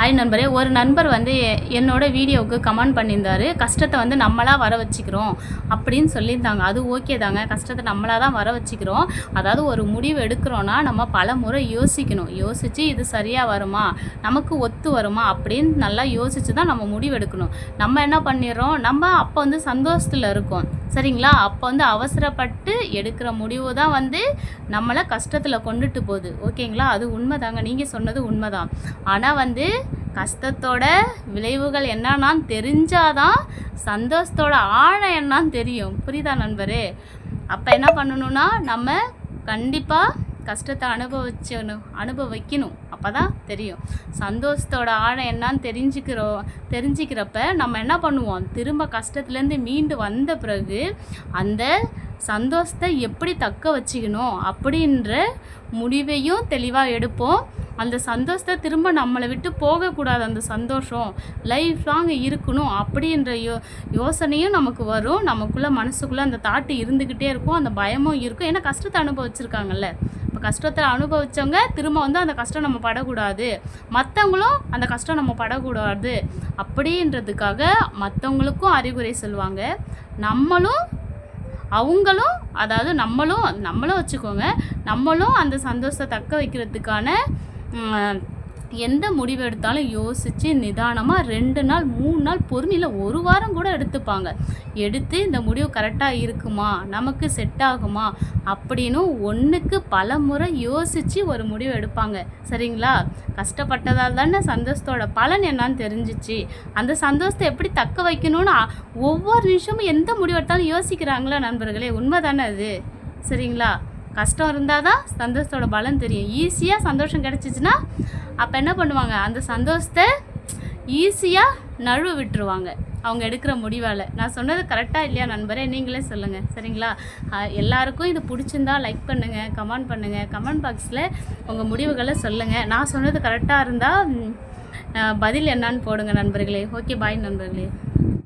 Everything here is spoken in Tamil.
ஹாய் நண்பரே ஒரு நண்பர் வந்து எ- என்னோட வீடியோவுக்கு கமெண்ட் பண்ணியிருந்தாரு. கஷ்டத்தை வந்து நம்மளாக வர வச்சுக்கிறோம் அப்படின்னு சொல்லியிருந்தாங்க. அது ஓகே தாங்க. கஷ்டத்தை நம்மளாக தான் வர வச்சுக்கிறோம். அதாவது ஒரு முடிவு எடுக்கிறோன்னா நம்ம பல முறை யோசிக்கணும். யோசித்து இது சரியாக வருமா? நமக்கு ஒத்து வருமா? அப்படின்னு நல்லா யோசித்து தான் நம்ம முடிவு எடுக்கணும். நம்ம என்ன பண்ணிடுறோம்? நம்ம அப்போ வந்து சந்தோஷத்தில் இருக்கோம். சரிங்களா? அப்போ வந்து அவசரப்பட்டு எடுக்கிற முடிவு தான் வந்து நம்மளை கஷ்டத்தில் கொண்டுட்டு போகுது. ஓகேங்களா? அது உண்மை தாங்க நீங்கள் சொன்னது உண்மைதான். ஆனால் வந்து கஷ்டத்தோட விளைவுகள் என்னன்னான்னு தெரிஞ்சாதான் சந்தோஷத்தோட ஆழம் என்னன்னு தெரியும். புரியுதா நண்பரே? அப்போ என்ன பண்ணணும்னா நம்ம கண்டிப்பாக கஷ்டத்தை அனுபவிச்சணும் அனுபவிக்கணும். அப்போ தான் தெரியும். சந்தோஷத்தோட ஆழம் என்னன்னு தெரிஞ்சுக்கிறோம் தெரிஞ்சுக்கிறப்ப நம்ம என்ன பண்ணுவோம்? திரும்ப கஷ்டத்துலேருந்து மீண்டு வந்த பிறகு அந்த சந்தோஷத்தை எப்படி தக்க வச்சுக்கணும் அப்படின்ற முடிவையும் தெளிவாக எடுப்போம். அந்த சந்தோஷத்தை திரும்ப நம்மளை விட்டு போகக்கூடாது. அந்த சந்தோஷம் லைஃப் லாங் இருக்கணும் அப்படின்ற யோ யோசனையும் நமக்கு வரும். நமக்குள்ளே மனசுக்குள்ளே அந்த தாட்டு இருந்துக்கிட்டே இருக்கும். அந்த பயமும் இருக்கும். ஏன்னா கஷ்டத்தை அனுபவிச்சிருக்காங்கல்ல. இப்போ கஷ்டத்தை அனுபவிச்சவங்க திரும்ப வந்து அந்த கஷ்டம் நம்ம படக்கூடாது. மற்றவங்களும் அந்த கஷ்டம் நம்ம படக்கூடாது. அப்படின்றதுக்காக மற்றவங்களுக்கும் அறிகுறி சொல்லுவாங்க. நம்மளும் அவங்களும் அதாவது நம்மளும் நம்மளும் வச்சுக்கோங்க நம்மளும் அந்த சந்தோஷத்தை தக்க வைக்கிறதுக்கான எந்த முடிவு எடுத்தாலும் யோசித்து நிதானமாக ரெண்டு நாள் மூணு நாள் பொறுமையில் ஒரு வாரம் கூட எடுத்துப்பாங்க. எடுத்து இந்த முடிவு கரெக்டாக இருக்குமா? நமக்கு செட் ஆகுமா? அப்படின்னு ஒன்றுக்கு பல முறை யோசித்து ஒரு முடிவு எடுப்பாங்க. சரிங்களா? கஷ்டப்பட்டதால் தானே சந்தோஷத்தோட பலன் என்னன்னு தெரிஞ்சிச்சு. அந்த சந்தோஷத்தை எப்படி தக்க வைக்கணும்னு ஒவ்வொரு நிமிஷமும் எந்த முடிவு எடுத்தாலும் யோசிக்கிறாங்களா நண்பர்களே? உண்மை தானே அது? சரிங்களா? கஷ்டம் இருந்தால் தான் சந்தோஷத்தோட பலம் தெரியும். ஈஸியாக சந்தோஷம் கிடச்சிச்சின்னா அப்போ என்ன பண்ணுவாங்க? அந்த சந்தோஷத்தை ஈஸியாக நழுவ விட்டுருவாங்க. அவங்க எடுக்கிற முடிவால். நான் சொன்னது கரெக்டாக இல்லையா நண்பரே? நீங்களே சொல்லுங்கள் சரிங்களா? எல்லாருக்கும் இது பிடிச்சிருந்தா லைக் பண்ணுங்கள் கமெண்ட் பண்ணுங்கள் கமெண்ட் பாக்ஸில் உங்கள் முடிவுகளை சொல்லுங்கள் நான் சொன்னது கரெக்டாக இருந்தால் பதில் என்னன்னு போடுங்க நண்பர்களே. ஓகே பாய் நண்பர்களே.